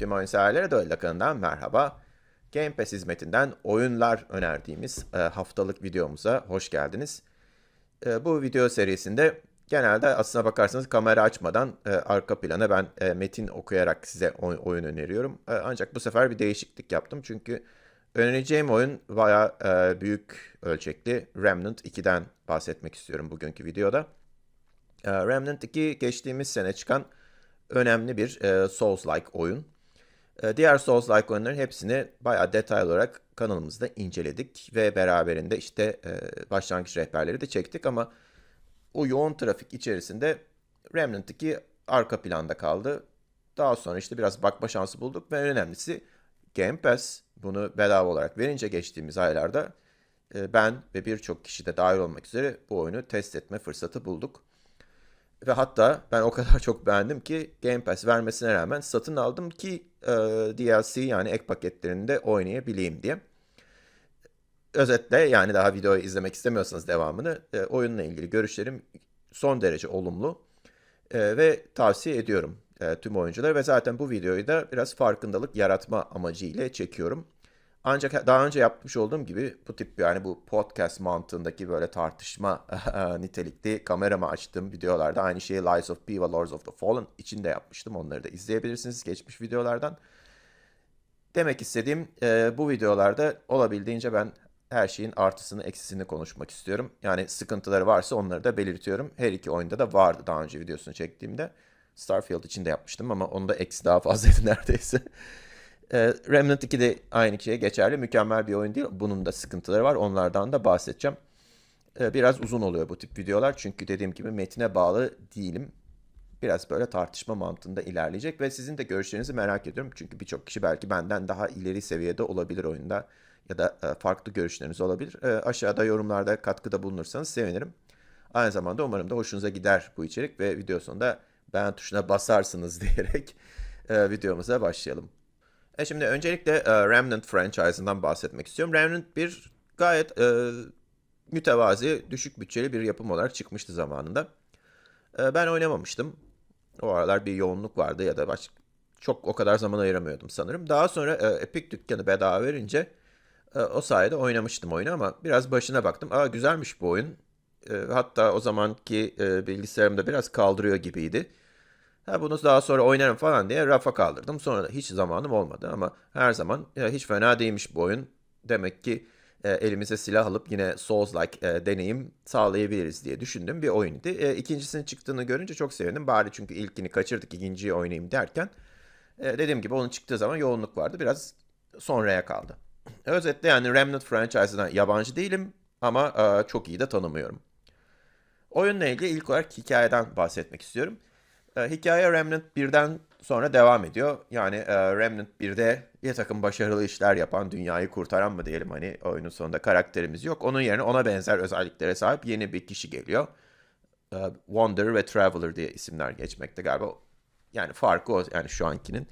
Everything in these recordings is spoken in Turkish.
Tüm oyun severlere Duel kanalından merhaba. Game Pass hizmetinden oyunlar önerdiğimiz e, haftalık videomuza hoş geldiniz. E, bu video serisinde genelde aslına bakarsanız kamera açmadan e, arka plana ben metin okuyarak size oy- oyun öneriyorum. Ancak bu sefer bir değişiklik yaptım çünkü önereceğim oyun bayağı e, büyük ölçekli. Remnant 2'den bahsetmek istiyorum bugünkü videoda. Remnant 2 geçtiğimiz sene çıkan önemli bir Souls-like oyun. E, diğer Souls-like oyunların hepsini bayağı detaylı olarak kanalımızda inceledik ve beraberinde işte e, başlangıç rehberleri de çektik ama o yoğun trafik içerisinde Remnant 2 arka planda kaldı. Daha sonra işte biraz bakma şansı bulduk ve en önemlisi Game Pass bunu bedava olarak verince geçtiğimiz aylarda e, ben ve birçok kişi de dahil olmak üzere bu oyunu test etme fırsatı bulduk. Ve hatta ben o kadar çok beğendim ki Game Pass vermesine rağmen satın aldım ki e, DLC yani ek paketlerinde oynayabileyim diye. Özetle yani daha videoyu izlemek istemiyorsanız devamını e, oyunla ilgili görüşlerim son derece olumlu E, ve tavsiye ediyorum e, tüm oyunculara ve zaten bu videoyu da biraz farkındalık yaratma amacıyla çekiyorum. Ancak daha önce yapmış olduğum gibi bu tip yani bu podcast mantığındaki böyle tartışma nitelikli kameramı açtığım videolarda aynı şeyi Lies of P ve Lords of the Fallen için de yapmıştım. Onları da izleyebilirsiniz geçmiş videolardan. Demek istediğim e, bu videolarda olabildiğince ben her şeyin artısını eksisini konuşmak istiyorum. Yani sıkıntıları varsa onları da belirtiyorum. Her iki oyunda da vardı daha önce videosunu çektiğimde. Starfield için de yapmıştım ama onda eksi daha fazlaydı neredeyse. E, Remnant 2 de aynı şeye geçerli. Mükemmel bir oyun değil. Bunun da sıkıntıları var. Onlardan da bahsedeceğim. E, biraz uzun oluyor bu tip videolar. Çünkü dediğim gibi metine bağlı değilim. Biraz böyle tartışma mantığında ilerleyecek ve sizin de görüşlerinizi merak ediyorum. Çünkü birçok kişi belki benden daha ileri seviyede olabilir oyunda ya da e, farklı görüşleriniz olabilir. Aşağıda yorumlarda katkıda bulunursanız sevinirim. Aynı zamanda umarım da hoşunuza gider bu içerik ve video sonunda beğen tuşuna basarsınız diyerek videomuza başlayalım. E şimdi öncelikle e, Remnant franchise'ından bahsetmek istiyorum. Remnant bir gayet e, mütevazi, düşük bütçeli bir yapım olarak çıkmıştı zamanında. E, ben oynamamıştım. O aralar bir yoğunluk vardı ya da baş, çok o kadar zaman ayıramıyordum sanırım. Daha sonra e, Epic dükkanı bedava verince e, o sayede oynamıştım oyunu ama biraz başına baktım. Aa güzelmiş bu oyun. E, hatta o zamanki e, bilgisayarımda biraz kaldırıyor gibiydi. Ha bunu daha sonra oynarım falan diye rafa kaldırdım. Sonra da hiç zamanım olmadı ama her zaman ya hiç fena değilmiş bu oyun. Demek ki e, elimize silah alıp yine Souls-like e, deneyim sağlayabiliriz diye düşündüğüm bir oyundu. E, ikincisinin çıktığını görünce çok sevindim. Bari çünkü ilkini kaçırdık ikinciyi oynayayım derken. E, dediğim gibi onun çıktığı zaman yoğunluk vardı. Biraz sonraya kaldı. Özetle yani Remnant franchise'dan yabancı değilim ama e, çok iyi de tanımıyorum. Oyunla ilgili ilk olarak hikayeden bahsetmek istiyorum. E, hikaye Remnant 1'den sonra devam ediyor. Yani e, Remnant 1'de bir takım başarılı işler yapan, dünyayı kurtaran mı diyelim hani oyunun sonunda karakterimiz yok. Onun yerine ona benzer özelliklere sahip yeni bir kişi geliyor. E, Wanderer ve Traveler diye isimler geçmekte galiba. Yani farkı o yani şu ankinin.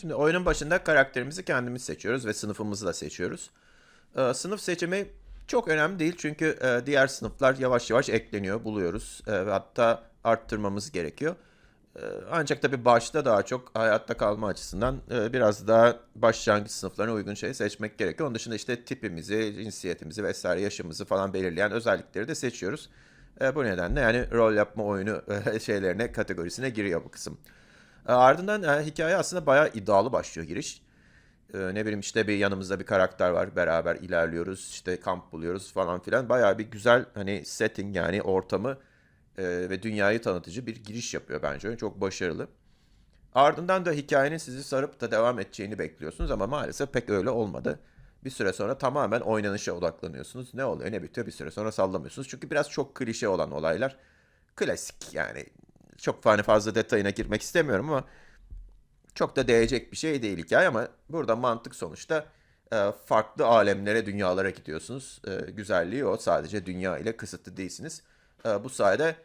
Şimdi oyunun başında karakterimizi kendimiz seçiyoruz ve sınıfımızı da seçiyoruz. E, sınıf seçimi çok önemli değil çünkü e, diğer sınıflar yavaş yavaş ekleniyor, buluyoruz e, ve hatta arttırmamız gerekiyor. E, ancak tabii başta daha çok hayatta kalma açısından e, biraz daha başlangıç sınıflarına uygun şey seçmek gerekiyor. Onun dışında işte tipimizi, cinsiyetimizi vesaire yaşımızı falan belirleyen özellikleri de seçiyoruz. E, bu nedenle yani rol yapma oyunu e, şeylerine kategorisine giriyor bu kısım. Ardından hikaye aslında bayağı iddialı başlıyor giriş. Ne bileyim işte bir yanımızda bir karakter var beraber ilerliyoruz işte kamp buluyoruz falan filan. Bayağı bir güzel hani setting yani ortamı e, ve dünyayı tanıtıcı bir giriş yapıyor bence. Çok başarılı. Ardından da hikayenin sizi sarıp da devam edeceğini bekliyorsunuz ama maalesef pek öyle olmadı. Bir süre sonra tamamen oynanışa odaklanıyorsunuz. Ne oluyor ne bitiyor bir süre sonra sallamıyorsunuz. Çünkü biraz çok klişe olan olaylar. Klasik yani çok hani fazla detayına girmek istemiyorum ama çok da değecek bir şey değil hikaye ama burada mantık sonuçta e, farklı alemlere, dünyalara gidiyorsunuz. E, güzelliği o. Sadece dünya ile kısıtlı değilsiniz. E, bu sayede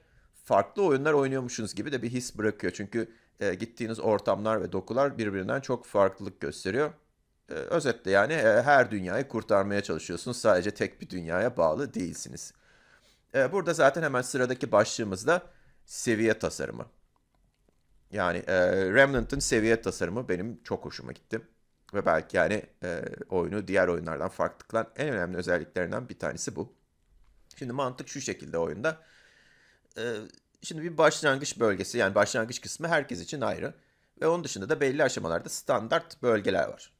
farklı oyunlar oynuyormuşsunuz gibi de bir his bırakıyor. Çünkü e, gittiğiniz ortamlar ve dokular birbirinden çok farklılık gösteriyor. E, özetle yani e, her dünyayı kurtarmaya çalışıyorsunuz. Sadece tek bir dünyaya bağlı değilsiniz. E, burada zaten hemen sıradaki başlığımızda seviye tasarımı. Yani e, Remnant'ın seviye tasarımı benim çok hoşuma gitti. Ve belki yani e, oyunu diğer oyunlardan farklı kılan en önemli özelliklerinden bir tanesi bu. Şimdi mantık şu şekilde oyunda. E, şimdi bir başlangıç bölgesi yani başlangıç kısmı herkes için ayrı. Ve onun dışında da belli aşamalarda standart bölgeler var.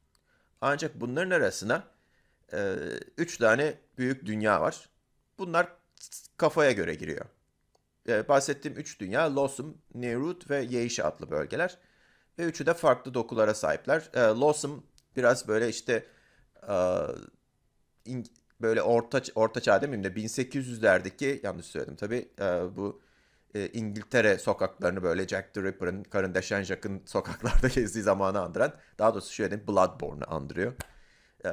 Ancak bunların arasına e, üç tane büyük dünya var. Bunlar kafaya göre giriyor. E, bahsettiğim üç dünya Lossum, Nehrut ve Yeşil adlı bölgeler. Ve üçü de farklı dokulara sahipler. E, Lossum biraz böyle işte e, böyle orta orta çağ demeyeyim de 1800'lerdeki yanlış söyledim tabii e, bu e, İngiltere sokaklarını böyle Jack the Ripper'ın Karın Deşen Jack'ın sokaklarda gezdiği zamanı andıran daha doğrusu şöyle Bloodborne'u andırıyor. E,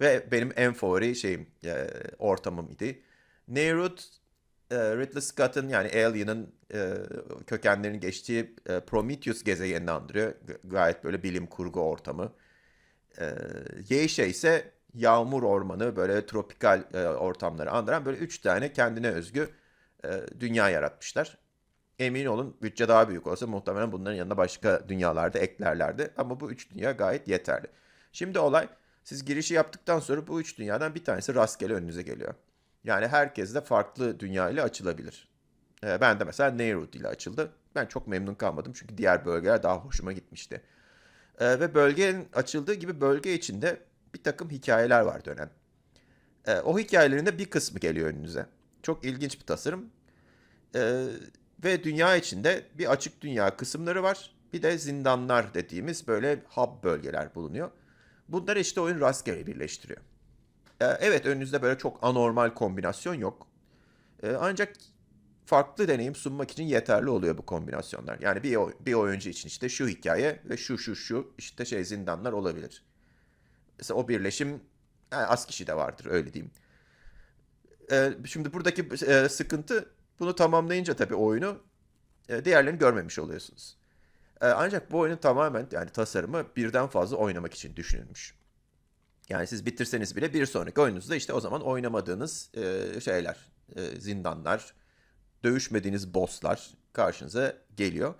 ve benim en favori şeyim e, ortamım idi. Neyrut e, Ridley Scott'ın yani Alien'ın e, kökenlerinin geçtiği e, Prometheus gezegenini andırıyor. G- gayet böyle bilim kurgu ortamı. E, Yeşe ise yağmur ormanı böyle tropikal e, ortamları andıran böyle üç tane kendine özgü e, dünya yaratmışlar. Emin olun bütçe daha büyük olsa muhtemelen bunların yanına başka dünyalarda eklerlerdi. Ama bu üç dünya gayet yeterli. Şimdi olay siz girişi yaptıktan sonra bu üç dünyadan bir tanesi rastgele önünüze geliyor. Yani herkes de farklı dünya ile açılabilir. E, ben de mesela Neyrut ile açıldı. Ben çok memnun kalmadım çünkü diğer bölgeler daha hoşuma gitmişti. E, ve bölgenin açıldığı gibi bölge içinde bir takım hikayeler var dönen. E, o hikayelerin de bir kısmı geliyor önünüze. Çok ilginç bir tasarım. E, ve dünya içinde bir açık dünya kısımları var. Bir de zindanlar dediğimiz böyle hub bölgeler bulunuyor. Bunları işte oyun rastgele birleştiriyor. E, evet önünüzde böyle çok anormal kombinasyon yok. E, ancak farklı deneyim sunmak için yeterli oluyor bu kombinasyonlar. Yani bir, bir oyuncu için işte şu hikaye ve şu şu şu işte şey zindanlar olabilir. O birleşim yani az kişi de vardır öyle diyeyim. Ee, şimdi buradaki e, sıkıntı bunu tamamlayınca tabii oyunu e, diğerlerini görmemiş oluyorsunuz. E, ancak bu oyunun tamamen yani tasarımı birden fazla oynamak için düşünülmüş. Yani siz bitirseniz bile bir sonraki oyununuzda işte o zaman oynamadığınız e, şeyler, e, zindanlar, dövüşmediğiniz bosslar karşınıza geliyor.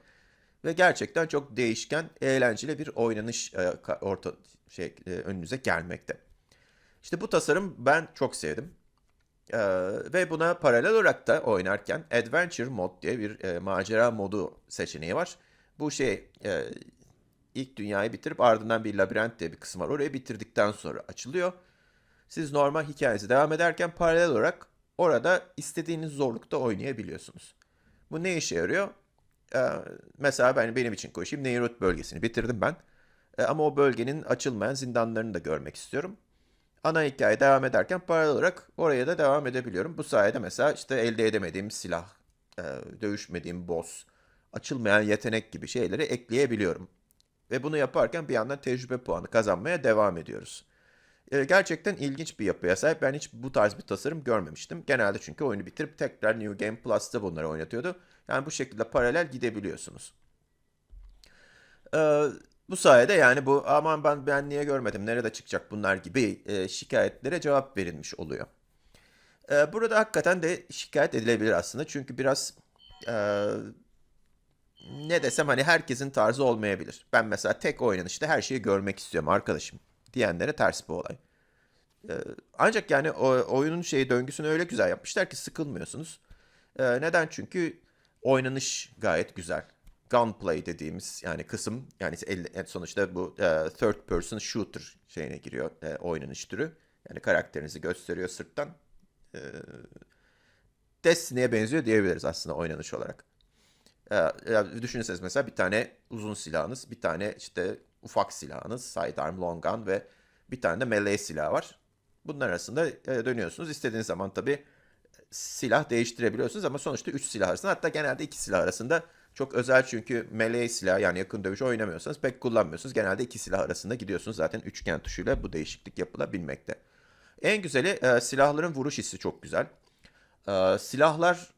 Ve gerçekten çok değişken, eğlenceli bir oynanış e, orta şey e, önünüze gelmekte. İşte bu tasarım ben çok sevdim. Ee, ve buna paralel olarak da oynarken Adventure Mod diye bir e, macera modu seçeneği var. Bu şey e, ilk dünyayı bitirip ardından bir labirent diye bir kısım var. Orayı bitirdikten sonra açılıyor. Siz normal hikayenize devam ederken paralel olarak orada istediğiniz zorlukta oynayabiliyorsunuz. Bu ne işe yarıyor? Ee, mesela ben benim için konuşayım. Neyrut bölgesini bitirdim ben. Ee, ama o bölgenin açılmayan zindanlarını da görmek istiyorum ana hikaye devam ederken paralel olarak oraya da devam edebiliyorum. Bu sayede mesela işte elde edemediğim silah, e, dövüşmediğim boss, açılmayan yetenek gibi şeyleri ekleyebiliyorum. Ve bunu yaparken bir yandan tecrübe puanı kazanmaya devam ediyoruz. E, gerçekten ilginç bir yapıya sahip. Ben hiç bu tarz bir tasarım görmemiştim. Genelde çünkü oyunu bitirip tekrar New Game Plus'ta bunları oynatıyordu. Yani bu şekilde paralel gidebiliyorsunuz. Ee, bu sayede yani bu aman ben ben niye görmedim nerede çıkacak bunlar gibi e, şikayetlere cevap verilmiş oluyor. Ee, burada hakikaten de şikayet edilebilir aslında çünkü biraz e, ne desem hani herkesin tarzı olmayabilir. Ben mesela tek oynanışta her şeyi görmek istiyorum arkadaşım diyenlere ters bu olay. Ee, ancak yani o, oyunun şeyi döngüsünü öyle güzel yapmışlar ki sıkılmıyorsunuz. Ee, neden? Çünkü oynanış gayet güzel. Gunplay dediğimiz yani kısım yani en sonuçta bu e, third person shooter şeyine giriyor e, oynanış türü. Yani karakterinizi gösteriyor sırttan. E, Destiny'ye benziyor diyebiliriz aslında oynanış olarak. E, ya düşünürseniz mesela bir tane uzun silahınız, bir tane işte ufak silahınız, sidearm, long gun ve bir tane de melee silahı var. Bunlar arasında e, dönüyorsunuz. İstediğiniz zaman tabii silah değiştirebiliyorsunuz ama sonuçta 3 silah arasında hatta genelde 2 silah arasında çok özel çünkü melee silah yani yakın dövüş oynamıyorsanız pek kullanmıyorsunuz. Genelde iki silah arasında gidiyorsunuz zaten üçgen tuşuyla bu değişiklik yapılabilmekte. En güzeli e, silahların vuruş hissi çok güzel. E, silahlar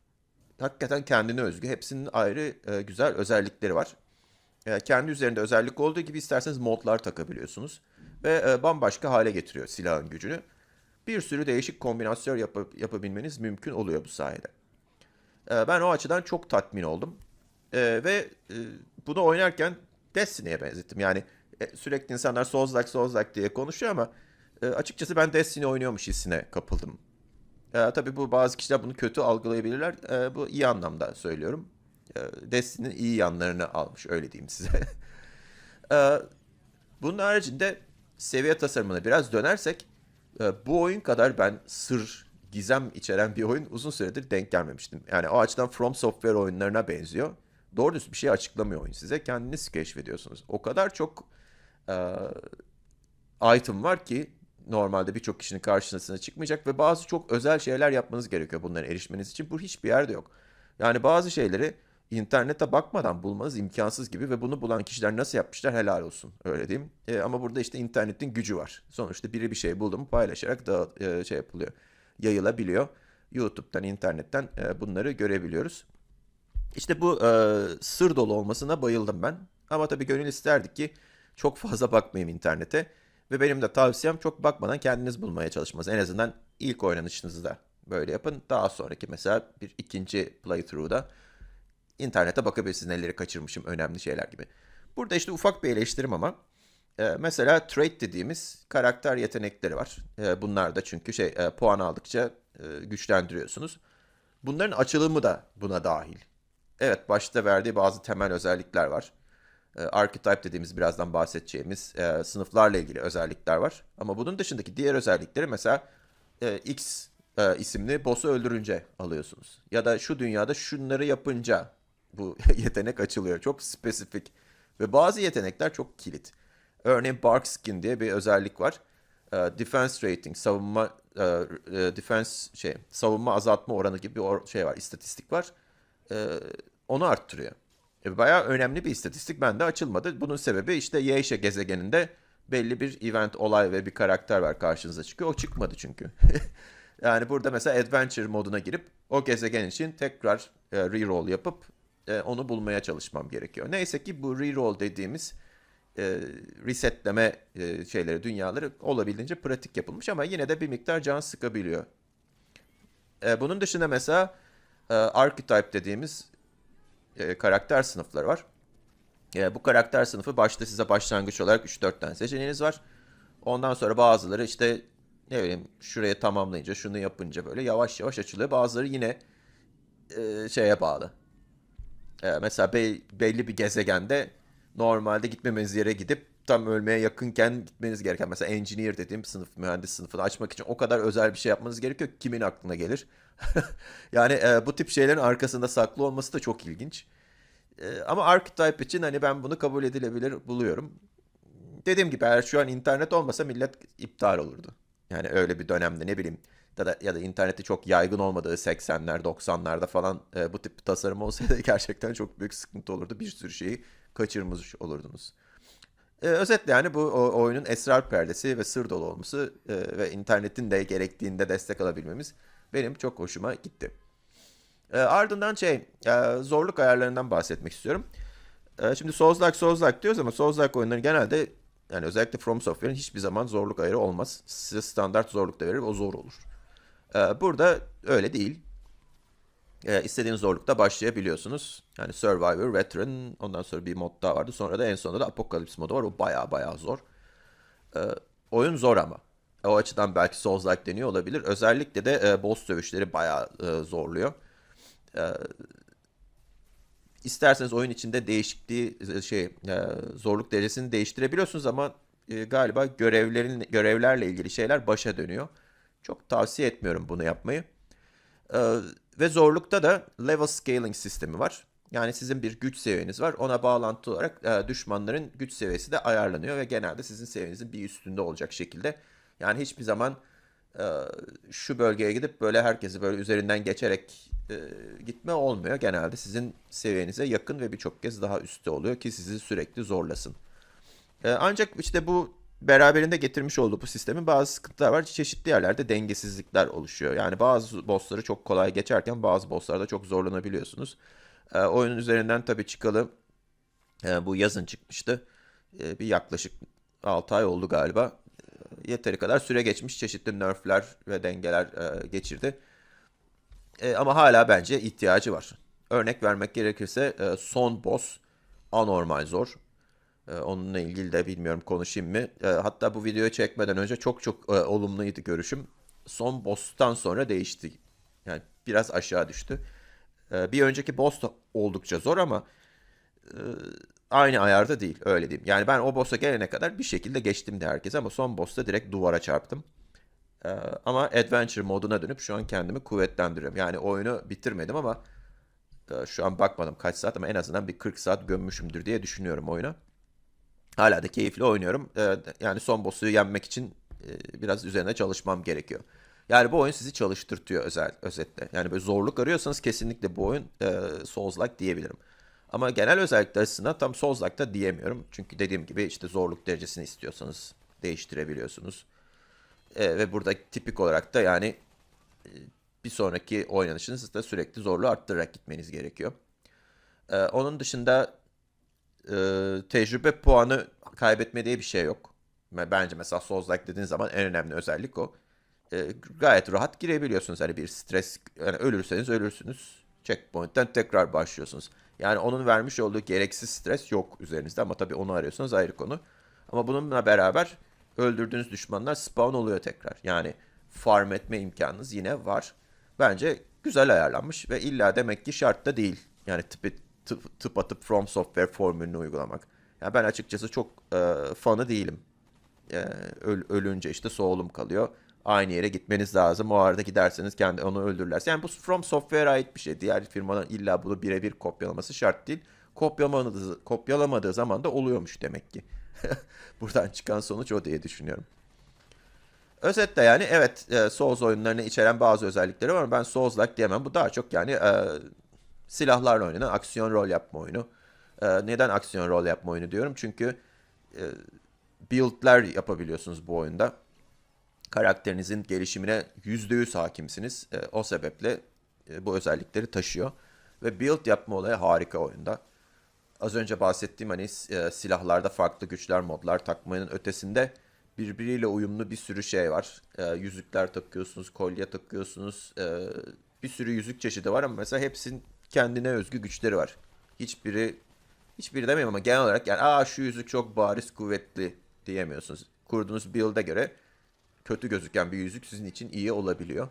hakikaten kendine özgü. Hepsinin ayrı e, güzel özellikleri var. E, kendi üzerinde özellik olduğu gibi isterseniz modlar takabiliyorsunuz. Ve e, bambaşka hale getiriyor silahın gücünü. Bir sürü değişik kombinasyon yapıp, yapabilmeniz mümkün oluyor bu sayede. E, ben o açıdan çok tatmin oldum. Ve bunu oynarken Destiny'ye benzettim. Yani sürekli insanlar Souls-like Souls-like diye konuşuyor ama açıkçası ben Destiny oynuyormuş hissine kapıldım. Tabii bu bazı kişiler bunu kötü algılayabilirler. Bu iyi anlamda söylüyorum. E, Destiny'nin iyi yanlarını almış öyle diyeyim size. e, bunun haricinde seviye tasarımına biraz dönersek e, bu oyun kadar ben sır, gizem içeren bir oyun uzun süredir denk gelmemiştim. Yani o açıdan From Software oyunlarına benziyor. Doğru düz bir şey açıklamıyor oyun size. Kendiniz keşfediyorsunuz. O kadar çok e, item var ki normalde birçok kişinin karşısına çıkmayacak ve bazı çok özel şeyler yapmanız gerekiyor bunların erişmeniz için. Bu hiçbir yerde yok. Yani bazı şeyleri internete bakmadan bulmanız imkansız gibi ve bunu bulan kişiler nasıl yapmışlar helal olsun öyle diyeyim. E, ama burada işte internetin gücü var. Sonuçta biri bir şey buldu mu paylaşarak da e, şey yapılıyor. Yayılabiliyor. YouTube'dan, internetten e, bunları görebiliyoruz. İşte bu e, sır dolu olmasına bayıldım ben. Ama tabii gönül isterdik ki çok fazla bakmayayım internete. Ve benim de tavsiyem çok bakmadan kendiniz bulmaya çalışmanız. En azından ilk oynanışınızda böyle yapın. Daha sonraki mesela bir ikinci playthrough'da internete bakabilirsiniz neleri kaçırmışım önemli şeyler gibi. Burada işte ufak bir eleştirim ama e, mesela trait dediğimiz karakter yetenekleri var. E, bunlar da çünkü şey e, puan aldıkça e, güçlendiriyorsunuz. Bunların açılımı da buna dahil. Evet başta verdiği bazı temel özellikler var. Archetype dediğimiz birazdan bahsedeceğimiz sınıflarla ilgili özellikler var. Ama bunun dışındaki diğer özellikleri mesela X isimli boss'u öldürünce alıyorsunuz. Ya da şu dünyada şunları yapınca bu yetenek açılıyor. Çok spesifik. Ve bazı yetenekler çok kilit. Örneğin Bark Skin diye bir özellik var. E, defense rating, savunma e, e, defense şey, savunma azaltma oranı gibi bir şey var, istatistik var. E, onu arttırıyor. E, bayağı önemli bir istatistik bende açılmadı. Bunun sebebi işte Yeşe gezegeninde belli bir event, olay ve bir karakter var karşınıza çıkıyor. O çıkmadı çünkü. yani burada mesela adventure moduna girip o gezegen için tekrar e, reroll yapıp e, onu bulmaya çalışmam gerekiyor. Neyse ki bu reroll dediğimiz e, resetleme e, şeyleri, dünyaları olabildiğince pratik yapılmış ama yine de bir miktar can sıkabiliyor. Bunun dışında mesela archetype dediğimiz karakter sınıfları var. Bu karakter sınıfı başta size başlangıç olarak 3-4 tane seçeneğiniz var. Ondan sonra bazıları işte ne bileyim şuraya tamamlayınca şunu yapınca böyle yavaş yavaş açılıyor. Bazıları yine şeye bağlı. E, mesela be- belli bir gezegende normalde gitmemeniz yere gidip tam ölmeye yakınken gitmeniz gereken mesela engineer dediğim sınıf mühendis sınıfını açmak için o kadar özel bir şey yapmanız gerekiyor ki kimin aklına gelir. yani e, bu tip şeylerin arkasında saklı olması da çok ilginç. E, ama archetype için hani ben bunu kabul edilebilir buluyorum. Dediğim gibi eğer şu an internet olmasa millet iptal olurdu. Yani öyle bir dönemde ne bileyim ya da, ya da interneti çok yaygın olmadığı 80'ler 90'larda falan e, bu tip tasarım olsaydı gerçekten çok büyük sıkıntı olurdu. Bir sürü şeyi kaçırmış olurdunuz. E, özetle yani bu o, oyunun esrar perdesi ve sır dolu olması e, ve internetin de gerektiğinde destek alabilmemiz benim çok hoşuma gitti. E, ardından şey e, zorluk ayarlarından bahsetmek istiyorum. E, şimdi Souls-like Souls-like diyoruz ama Souls-like oyunları genelde yani özellikle From Software'in hiçbir zaman zorluk ayarı olmaz. Size standart zorlukta verir o zor olur. E, burada öyle değil. E, istediğiniz zorlukta başlayabiliyorsunuz. Yani Survivor, Veteran, ondan sonra bir mod daha vardı. Sonra da en sonunda da Apocalypse modu var. O baya baya zor. E, oyun zor ama. O açıdan belki Souls-like deniyor olabilir. Özellikle de e, boss dövüşleri baya e, zorluyor. E, isterseniz oyun içinde değişikliği e, şey zorluk derecesini değiştirebiliyorsunuz ama galiba görevlerin görevlerle ilgili şeyler başa dönüyor. Çok tavsiye etmiyorum bunu yapmayı. Ee, ve zorlukta da level scaling sistemi var. Yani sizin bir güç seviyeniz var. Ona bağlantı olarak e, düşmanların güç seviyesi de ayarlanıyor ve genelde sizin seviyenizin bir üstünde olacak şekilde. Yani hiçbir zaman e, şu bölgeye gidip böyle herkesi böyle üzerinden geçerek e, gitme olmuyor. Genelde sizin seviyenize yakın ve birçok kez daha üstte oluyor ki sizi sürekli zorlasın. E, ancak işte bu beraberinde getirmiş olduğu bu sistemin bazı sıkıntılar var. Çeşitli yerlerde dengesizlikler oluşuyor. Yani bazı bossları çok kolay geçerken bazı bosslarda çok zorlanabiliyorsunuz. E, oyunun üzerinden tabii çıkalı e, bu yazın çıkmıştı. E, bir yaklaşık 6 ay oldu galiba. E, yeteri kadar süre geçmiş. Çeşitli nerfler ve dengeler e, geçirdi. E, ama hala bence ihtiyacı var. örnek vermek gerekirse e, son boss anormal zor. E, onunla ilgili de bilmiyorum konuşayım mı. E, hatta bu videoyu çekmeden önce çok çok e, olumluydu görüşüm. Son boss'tan sonra değişti. Yani biraz aşağı düştü. E, bir önceki boss da oldukça zor ama e, aynı ayarda değil öyle diyeyim. Yani ben o boss'a gelene kadar bir şekilde geçtim de herkese ama son boss'ta direkt duvara çarptım. Ee, ama Adventure moduna dönüp şu an kendimi kuvvetlendiriyorum. Yani oyunu bitirmedim ama e, şu an bakmadım kaç saat ama en azından bir 40 saat gömmüşümdür diye düşünüyorum oyuna. Hala da keyifli oynuyorum. Ee, yani son boss'u yenmek için e, biraz üzerine çalışmam gerekiyor. Yani bu oyun sizi çalıştırtıyor özel, özetle. Yani böyle zorluk arıyorsanız kesinlikle bu oyun e, Souls-like diyebilirim. Ama genel özellikler açısından tam Souls-like da diyemiyorum. Çünkü dediğim gibi işte zorluk derecesini istiyorsanız değiştirebiliyorsunuz. E, ve burada tipik olarak da yani e, bir sonraki oynanışınızda sürekli zorluğu arttırarak gitmeniz gerekiyor. E, onun dışında e, tecrübe puanı kaybetme diye bir şey yok. Bence mesela Souls-like dediğin zaman en önemli özellik o. E, gayet rahat girebiliyorsunuz. Hani bir stres, yani ölürseniz ölürsünüz. Checkpoint'ten tekrar başlıyorsunuz. Yani onun vermiş olduğu gereksiz stres yok üzerinizde ama tabii onu arıyorsanız ayrı konu. Ama bununla beraber öldürdüğünüz düşmanlar spawn oluyor tekrar. Yani farm etme imkanınız yine var. Bence güzel ayarlanmış ve illa demek ki şart da değil. Yani tıp, tıp, tıp atıp From Software formülünü uygulamak. Yani ben açıkçası çok e, fanı değilim. E, öl- ölünce işte soğulum kalıyor. Aynı yere gitmeniz lazım. O arada giderseniz kendi onu öldürürler. Yani bu From Software'a ait bir şey. Diğer firmaların illa bunu birebir kopyalaması şart değil. Kopyalamadığı, kopyalamadığı zaman da oluyormuş demek ki. Buradan çıkan sonuç o diye düşünüyorum. Özetle yani evet e, Souls oyunlarını içeren bazı özellikleri var ama ben Souls-like diyemem. Bu daha çok yani e, silahlarla oynanan aksiyon rol yapma oyunu. E, neden aksiyon rol yapma oyunu diyorum? Çünkü e, build'ler yapabiliyorsunuz bu oyunda. Karakterinizin gelişimine %100 hakimsiniz. E, o sebeple e, bu özellikleri taşıyor. Ve build yapma olayı harika oyunda. Az önce bahsettiğim hani e, silahlarda farklı güçler, modlar takmanın ötesinde birbiriyle uyumlu bir sürü şey var. E, yüzükler takıyorsunuz, kolye takıyorsunuz. E, bir sürü yüzük çeşidi var ama mesela hepsinin kendine özgü güçleri var. Hiçbiri hiçbiri demeyeyim ama genel olarak yani aa şu yüzük çok bariz kuvvetli diyemiyorsunuz. Kurduğunuz build'e göre kötü gözüken bir yüzük sizin için iyi olabiliyor.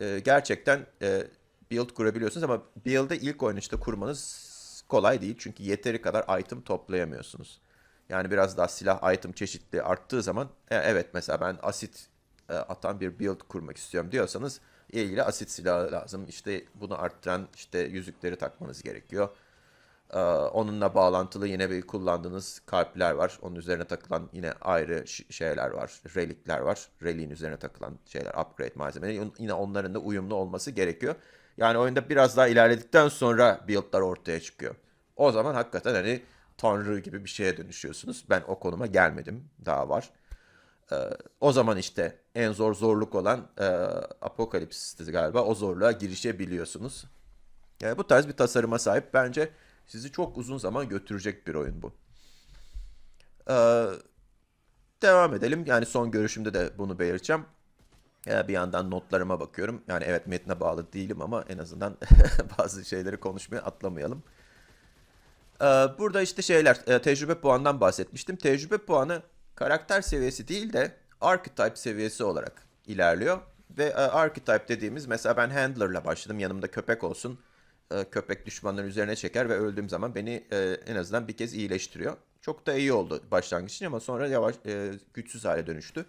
E, gerçekten e, build kurabiliyorsunuz ama build'ı ilk oynayışta kurmanız kolay değil. Çünkü yeteri kadar item toplayamıyorsunuz. Yani biraz daha silah item çeşitli arttığı zaman e, evet mesela ben asit e, atan bir build kurmak istiyorum diyorsanız ilgili asit silahı lazım. İşte bunu arttıran işte yüzükleri takmanız gerekiyor. Ee, onunla bağlantılı yine bir kullandığınız kalpler var. Onun üzerine takılan yine ayrı şeyler var. Relikler var. Reliğin üzerine takılan şeyler, upgrade malzemeleri. Yine onların da uyumlu olması gerekiyor. Yani oyunda biraz daha ilerledikten sonra build'lar ortaya çıkıyor. O zaman hakikaten hani tanrı gibi bir şeye dönüşüyorsunuz. Ben o konuma gelmedim. Daha var. Ee, o zaman işte en zor zorluk olan e, Apokalips'ti galiba. O zorluğa girişebiliyorsunuz. Yani bu tarz bir tasarıma sahip. Bence sizi çok uzun zaman götürecek bir oyun bu. Ee, devam edelim. Yani son görüşümde de bunu belirteceğim. Ee, bir yandan notlarıma bakıyorum. Yani evet metne bağlı değilim ama en azından bazı şeyleri konuşmaya atlamayalım. Ee, burada işte şeyler, e, tecrübe puanından bahsetmiştim. Tecrübe puanı karakter seviyesi değil de archetype seviyesi olarak ilerliyor. Ve e, archetype dediğimiz mesela ben handler'la başladım. Yanımda köpek olsun. E, köpek düşmanların üzerine çeker ve öldüğüm zaman beni e, en azından bir kez iyileştiriyor. Çok da iyi oldu başlangıç için ama sonra yavaş e, güçsüz hale dönüştü.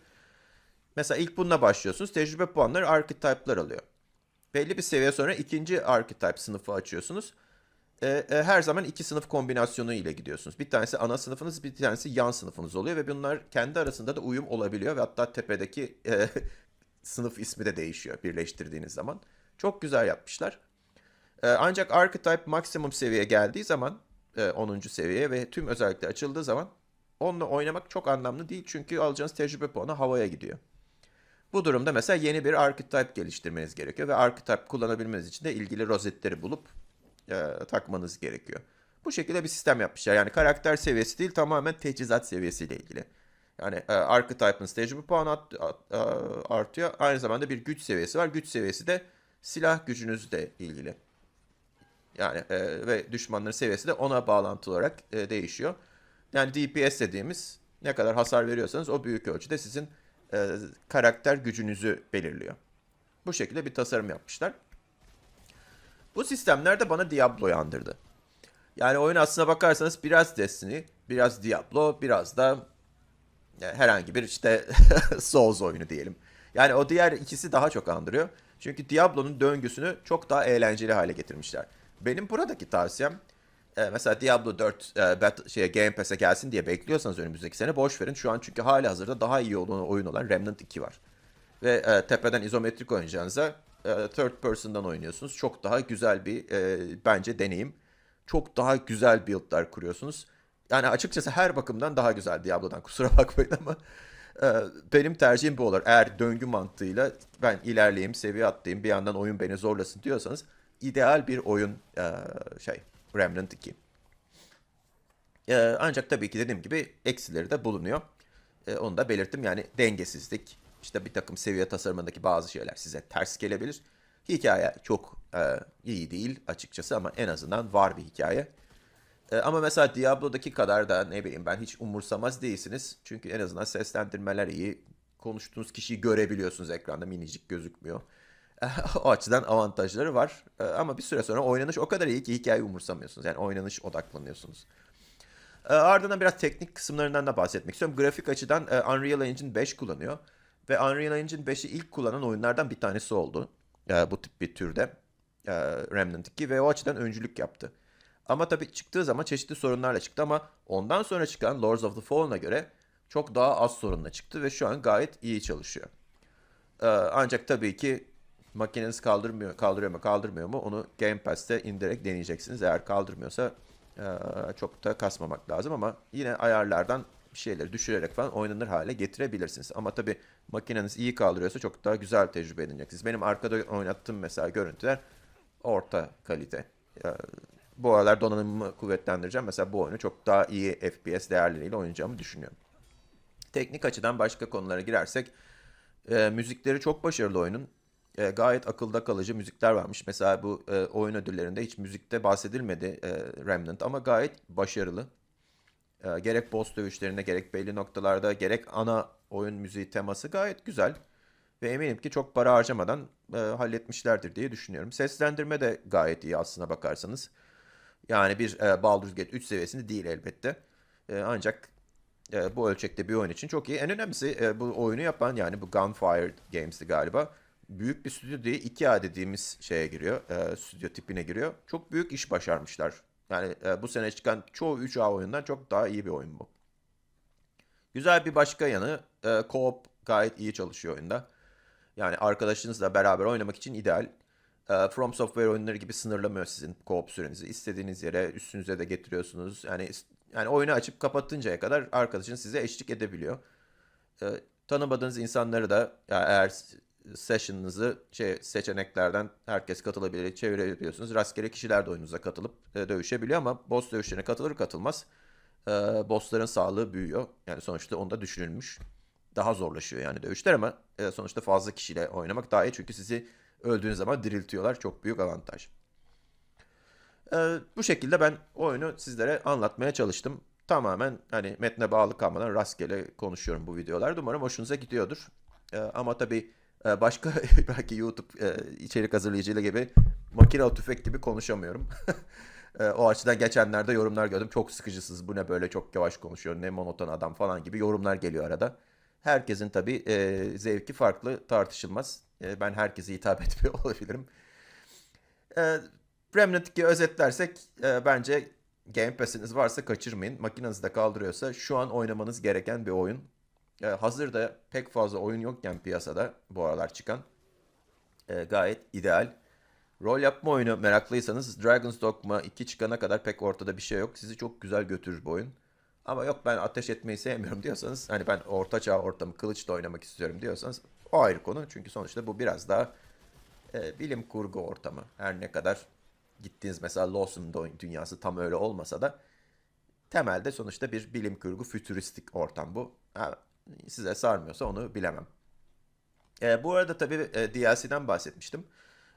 Mesela ilk bununla başlıyorsunuz. Tecrübe puanları archetype'lar alıyor. Belli bir seviye sonra ikinci archetype sınıfı açıyorsunuz. E, e, her zaman iki sınıf kombinasyonu ile gidiyorsunuz. Bir tanesi ana sınıfınız, bir tanesi yan sınıfınız oluyor ve bunlar kendi arasında da uyum olabiliyor ve hatta tepedeki e, sınıf ismi de değişiyor birleştirdiğiniz zaman. Çok güzel yapmışlar. E, ancak Archetype maksimum seviyeye geldiği zaman e, 10. seviyeye ve tüm özellikler açıldığı zaman onunla oynamak çok anlamlı değil çünkü alacağınız tecrübe puanı havaya gidiyor. Bu durumda mesela yeni bir archetype geliştirmeniz gerekiyor ve archetype kullanabilmeniz için de ilgili rozetleri bulup e, takmanız gerekiyor. Bu şekilde bir sistem yapmışlar. Yani karakter seviyesi değil tamamen teçhizat seviyesiyle ilgili. Yani e, archetype'ınız tecrübe puanı at- at- e, artıyor. Aynı zamanda bir güç seviyesi var. Güç seviyesi de silah gücünüzle ilgili. Yani e, ve düşmanların seviyesi de ona bağlantılı olarak e, değişiyor. Yani DPS dediğimiz ne kadar hasar veriyorsanız o büyük ölçüde sizin e, karakter gücünüzü belirliyor. Bu şekilde bir tasarım yapmışlar. Bu sistemler de bana Diablo'yu andırdı. Yani oyun aslına bakarsanız biraz Destiny, biraz Diablo, biraz da yani herhangi bir işte Souls oyunu diyelim. Yani o diğer ikisi daha çok andırıyor. Çünkü Diablo'nun döngüsünü çok daha eğlenceli hale getirmişler. Benim buradaki tavsiyem e, mesela Diablo 4 e, Battle, şeye, Game Pass'e gelsin diye bekliyorsanız önümüzdeki sene boş verin. Şu an çünkü hali hazırda daha iyi olan oyun olan Remnant 2 var. Ve e, tepeden izometrik oynayacağınıza e, third person'dan oynuyorsunuz. Çok daha güzel bir e, bence deneyim. Çok daha güzel build'lar kuruyorsunuz. Yani açıkçası her bakımdan daha güzel Diablo'dan kusura bakmayın ama e, benim tercihim bu olur. Eğer döngü mantığıyla ben ilerleyeyim, seviye atlayayım, bir yandan oyun beni zorlasın diyorsanız ideal bir oyun e, şey Remnant 2. E, ancak tabii ki dediğim gibi eksileri de bulunuyor. Onu da belirttim yani dengesizlik, işte bir takım seviye tasarımındaki bazı şeyler size ters gelebilir. Hikaye çok e, iyi değil açıkçası ama en azından var bir hikaye. E, ama mesela Diablo'daki kadar da ne bileyim ben hiç umursamaz değilsiniz. Çünkü en azından seslendirmeler iyi. Konuştuğunuz kişiyi görebiliyorsunuz ekranda minicik gözükmüyor. o açıdan avantajları var. E, ama bir süre sonra oynanış o kadar iyi ki hikayeyi umursamıyorsunuz. Yani oynanış odaklanıyorsunuz. E, ardından biraz teknik kısımlarından da bahsetmek istiyorum. Grafik açıdan e, Unreal Engine 5 kullanıyor. Ve Unreal Engine 5'i ilk kullanan oyunlardan bir tanesi oldu. E, bu tip bir türde. E, Remnant 2 ve o açıdan öncülük yaptı. Ama tabii çıktığı zaman çeşitli sorunlarla çıktı ama ondan sonra çıkan Lords of the Fallen'a göre çok daha az sorunla çıktı ve şu an gayet iyi çalışıyor. Ee, ancak tabii ki makineniz kaldırmıyor, kaldırıyor mu kaldırmıyor mu onu Game Pass'te indirerek deneyeceksiniz. Eğer kaldırmıyorsa e, çok da kasmamak lazım ama yine ayarlardan bir şeyleri düşürerek falan oynanır hale getirebilirsiniz. Ama tabii makineniz iyi kaldırıyorsa çok daha güzel tecrübe edineceksiniz. Benim arkada oynattığım mesela görüntüler orta kalite. Bu aralar donanımımı kuvvetlendireceğim. Mesela bu oyunu çok daha iyi FPS değerleriyle oynayacağımı düşünüyorum. Teknik açıdan başka konulara girersek e, müzikleri çok başarılı oyunun. E, gayet akılda kalıcı müzikler varmış. Mesela bu e, oyun ödüllerinde hiç müzikte bahsedilmedi Remnant ama gayet başarılı. E, gerek boss dövüşlerinde gerek belli noktalarda gerek ana oyun müziği teması gayet güzel. Ve eminim ki çok para harcamadan e, halletmişlerdir diye düşünüyorum. Seslendirme de gayet iyi aslına bakarsanız. Yani bir e, Baldur's Gate 3 seviyesinde değil elbette. E, ancak e, bu ölçekte bir oyun için çok iyi. En önemlisi e, bu oyunu yapan yani bu Gunfire Games'ti galiba. Büyük bir stüdyo değil 2A dediğimiz şeye giriyor. E, stüdyo tipine giriyor. Çok büyük iş başarmışlar. Yani e, bu sene çıkan çoğu 3A oyundan çok daha iyi bir oyun bu. Güzel bir başka yanı e, co-op gayet iyi çalışıyor oyunda. Yani arkadaşınızla beraber oynamak için ideal. E, From Software oyunları gibi sınırlamıyor sizin co-op sürenizi. İstediğiniz yere üstünüze de getiriyorsunuz. Yani yani oyunu açıp kapatıncaya kadar arkadaşın size eşlik edebiliyor. E, tanımadığınız insanları da eğer session'ınızı şey, seçeneklerden herkes katılabilir çevirebiliyorsunuz. Rastgele kişiler de oyununuza katılıp e, dövüşebiliyor ama boss dövüşlerine katılır katılmaz e, bossların sağlığı büyüyor. Yani sonuçta onda düşünülmüş. Daha zorlaşıyor yani dövüşler ama e, sonuçta fazla kişiyle oynamak daha iyi çünkü sizi öldüğünüz zaman diriltiyorlar. Çok büyük avantaj. E, bu şekilde ben oyunu sizlere anlatmaya çalıştım. Tamamen hani metne bağlı kalmadan rastgele konuşuyorum bu videolarda. Umarım hoşunuza gidiyordur. E, ama tabii başka belki YouTube e, içerik hazırlayıcıyla gibi makine tüfek gibi konuşamıyorum. E, o açıdan geçenlerde yorumlar gördüm. Çok sıkıcısınız. Bu ne böyle çok yavaş konuşuyor. Ne monoton adam falan gibi yorumlar geliyor arada. Herkesin tabii e, zevki farklı tartışılmaz. E, ben herkese hitap etmiyor olabilirim. E, Remnant 2'yi özetlersek bence Game Pass'iniz varsa kaçırmayın. Makinenizde kaldırıyorsa şu an oynamanız gereken bir oyun. E, hazırda pek fazla oyun yokken piyasada bu aralar çıkan e, gayet ideal. Rol yapma oyunu meraklıysanız Dragon's Dogma 2 çıkana kadar pek ortada bir şey yok. Sizi çok güzel götürür bu oyun. Ama yok ben ateş etmeyi sevmiyorum diyorsanız hani ben ortaçağ ortamı kılıçla oynamak istiyorum diyorsanız o ayrı konu. Çünkü sonuçta bu biraz daha e, bilim kurgu ortamı. Her ne kadar gittiğiniz mesela Lawson dünyası tam öyle olmasa da temelde sonuçta bir bilim kurgu fütüristik ortam bu. Ha, size sarmıyorsa onu bilemem. E, bu arada tabii e, DLC'den bahsetmiştim.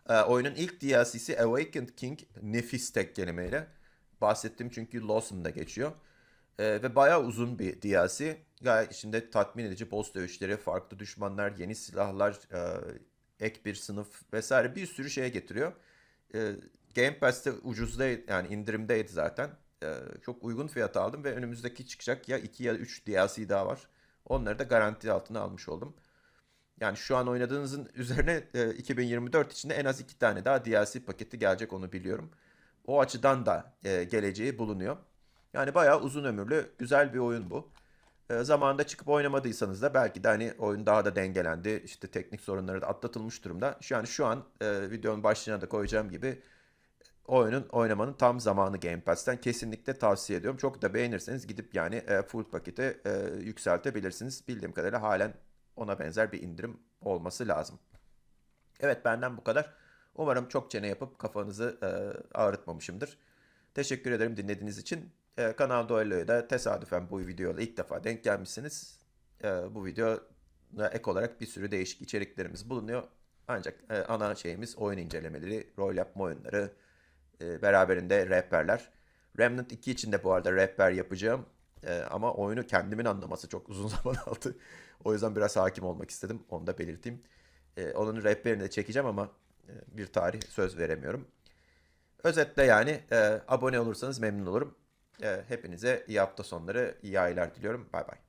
Ee, oyunun ilk DLC'si Awakened King nefis tek kelimeyle. Bahsettim çünkü Lawson'da geçiyor. Ee, ve bayağı uzun bir DLC. Gayet içinde tatmin edici boss dövüşleri, farklı düşmanlar, yeni silahlar, e, ek bir sınıf vesaire bir sürü şeye getiriyor. Ee, Game Pass'te ucuzdaydı yani indirimdeydi zaten. Ee, çok uygun fiyata aldım ve önümüzdeki çıkacak ya 2 ya 3 DLC daha var. Onları da garanti altına almış oldum. Yani şu an oynadığınızın üzerine e, 2024 içinde en az iki tane daha DLC paketi gelecek onu biliyorum. O açıdan da e, geleceği bulunuyor. Yani bayağı uzun ömürlü güzel bir oyun bu. E, zamanında çıkıp oynamadıysanız da belki de hani oyun daha da dengelendi. İşte teknik sorunları da atlatılmış durumda. An şu an e, videonun başlığına da koyacağım gibi oyunun oynamanın tam zamanı Game Pass'ten kesinlikle tavsiye ediyorum. Çok da beğenirseniz gidip yani e, full paketi e, yükseltebilirsiniz. Bildiğim kadarıyla halen ona benzer bir indirim olması lazım. Evet benden bu kadar. Umarım çok çene yapıp kafanızı e, ağrıtmamışımdır. Teşekkür ederim dinlediğiniz için. E, Kanal Duello'ya da tesadüfen bu videoda ilk defa denk gelmişsiniz. E, bu videoya ek olarak bir sürü değişik içeriklerimiz bulunuyor. Ancak e, ana şeyimiz oyun incelemeleri, rol yapma oyunları, e, beraberinde rehberler. Remnant 2 için de bu arada rehber yapacağım. E, ama oyunu kendimin anlaması çok uzun zaman aldı. O yüzden biraz hakim olmak istedim. Onu da belirteyim. E, onun rehberini de çekeceğim ama e, bir tarih söz veremiyorum. Özetle yani e, abone olursanız memnun olurum. E, hepinize iyi hafta sonları, iyi aylar diliyorum. Bay bay.